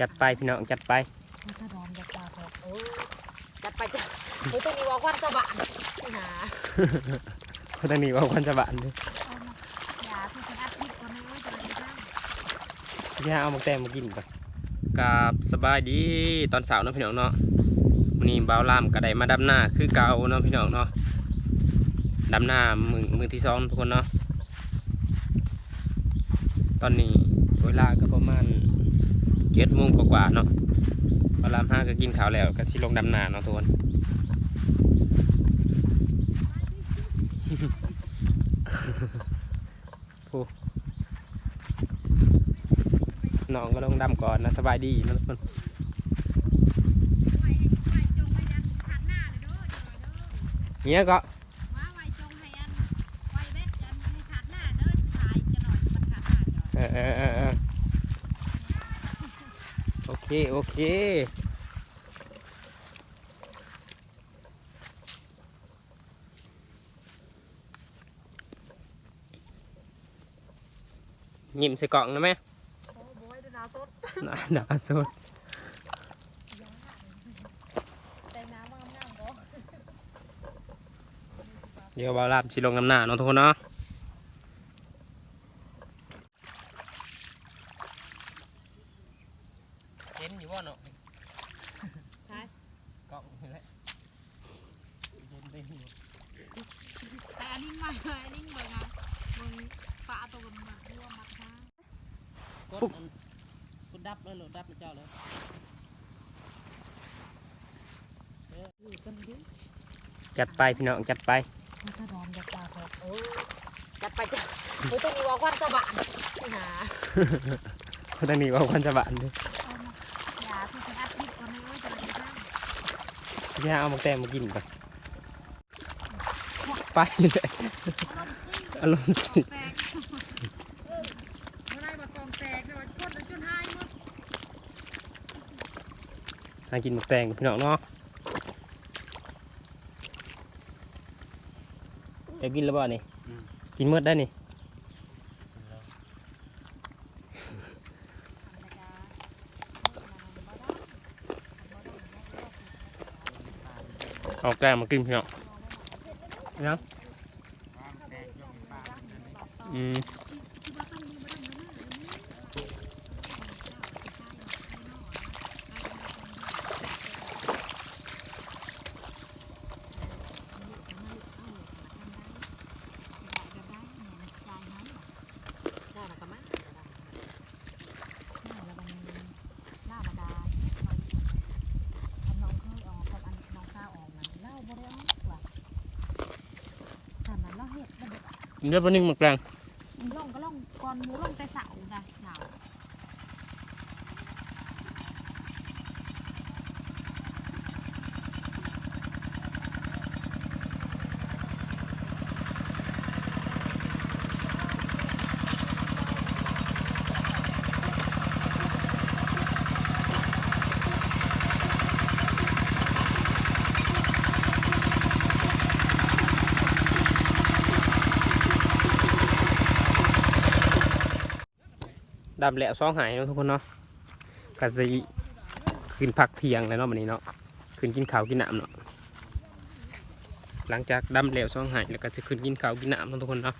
จัดไปพี่น้องจัดไปจะนอนจะตาครับโอ้จัดไปจ้ะเฮ้ยตัวนี้ว่าควันสะบัดนี่หาคนทางนี้ว่าควันสะบานเลยเอามาอย่าที่จะอัดคลิปคนนี้ไว้จะได้ได้ย่าเอาหมกแตงมากินก่อนกับสบายดีตอนเสาร์เนาะพี่น้องเนาะวันนี้บ่าวลามก็ไดมาดำหน้าคือเก่าเนาะพี่น้องเนาะดำหน้ามือมือที่สองทุกคนเนาะตอนนี้เวลาก็ประมาณ เจ็ดโมงกว่าๆเนาะบ่าวลามห้าก็กินข้าวแล้วก็สิลงดำหน้าเนาะทุกคนน้องก็ลงดำก่อนนะสบายดีนะทุกคนเนี้ยก็เออเออเออ เออโอเคโอเคยิ้มใส่กล่องนะแม่โอ้โหดูหนาวต้นน่าดักสุดแต่น้ำมันน้ำบ่เดี๋ยวบาลาบสิลงน้ำหน้าเนาะทุกคนเนาะ เห็นอยู่ว่าเนาะใช่กล่องนี่แหละเห็นได้อยู่แต่อันนี้มาอันนี้เบิ่งอะมึงปลาตัวกับมันรั่วมักฮะปุ๊บกดดับเลยเหรอดับมันเจ้าเลยอยู่กันดิจัดไปพี่น้องจัดไปมันจะนอนจะตาครับโอ้จัดไปจ้ะเฮ้ยตัวนี้ว่าควันสะบัดนี่หาคนทางนี้ว่าควันสะบานเลย เอามาอย่าที่จะอัดคลิปคนนี้ไว้จะได้ได้ ย่าเอาหมกแตงมากินก่อนไปเลยอารมณ์สิแตกเออเมื่อไรมากองแตกเลยว่าคนจนหายหมดมากินหมกแตงกับพี่น้องเนาะจะกินแล้วบ่นี่กินเมื่อได้นี่ เอาแกงมากินเพียงยังอืม ได้ละก็มาได้ละแล้วมันหน้ามาดาทำน้องเคยออกกับอันน้องข้าวออกนะเล่าบ่ได้ออกว่าตอนนั้นเราเฮ็ดบ่ได้ เดี๋ยวปนึงหมกแตงล่องก็ล่องก่อนหมูล่องแต่เสานะเสา ดำแล้วซองหายเนาะทุกคนเนาะกะสิขึ้นพักเที่ยงแล้วเนาะวันนี้เนาะขึ้นกินข้าวกินน้ำเนาะหลังจากดำแล้วซองหายแล้วก็จะขึ้นกินข้าวกินน้ำเนาะทุกคนเนาะ